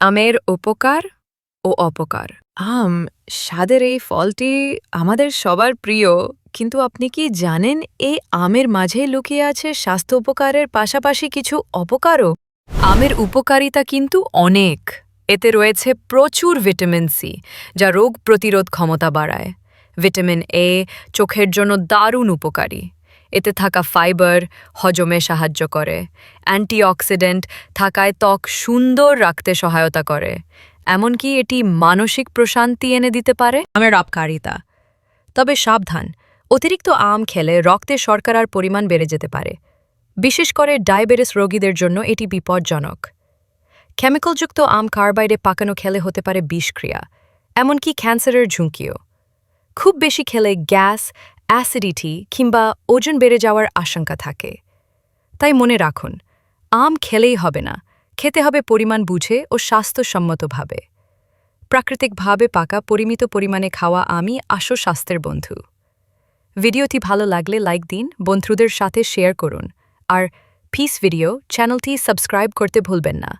আমের উপকার ও অপকার। আম স্বাদের এই ফলটি আমাদের সবার প্রিয় কিন্তু আপনি কি জানেন এই আমের মাঝে লুকিয়ে আছে স্বাস্থ্য উপকারের পাশাপাশি কিছু অপকারও? আমের উপকারিতা কিন্তু অনেক। এতে রয়েছে প্রচুর ভিটামিন সি যা রোগ প্রতিরোধ ক্ষমতা বাড়ায়। ভিটামিন এ চোখের জন্য দারুণ উপকারী। এতে থাকা ফাইবার হজমে সাহায্য করে। অ্যান্টিঅক্সিডেন্ট থাকায় ত্বক সুন্দর রাখতে সহায়তা করে। এমনকি এটি মানসিক প্রশান্তি এনে দিতে পারে। আমের আপকারিতা তবে সাবধান, অতিরিক্ত আম খেলে রক্তে শর্করার পরিমাণ বেড়ে যেতে পারে। বিশেষ করে ডায়াবেটিস রোগীদের জন্য এটি বিপজ্জনক। কেমিক্যালযুক্ত আম কার্বাইডে পাকানো খেলে হতে পারে বিষক্রিয়া, এমনকি ক্যান্সারের ঝুঁকিও। খুব বেশি খেলে গ্যাস অ্যাসিডিটি কিংবা ওজন বেড়ে যাওয়ার আশঙ্কা থাকে। তাই মনে রাখুন, আম খেলেই হবে না, খেতে হবে পরিমাণ বুঝে ও স্বাস্থ্যসম্মতভাবে। প্রাকৃতিকভাবে পাকা পরিমিত পরিমাণে খাওয়া আমি আসো স্বাস্থ্যের বন্ধু। ভিডিওটি ভালো লাগলে লাইক দিন, বন্ধুদের সাথে শেয়ার করুন, আর পিস ভিডিও চ্যানেলটি সাবস্ক্রাইব করতে ভুলবেন না।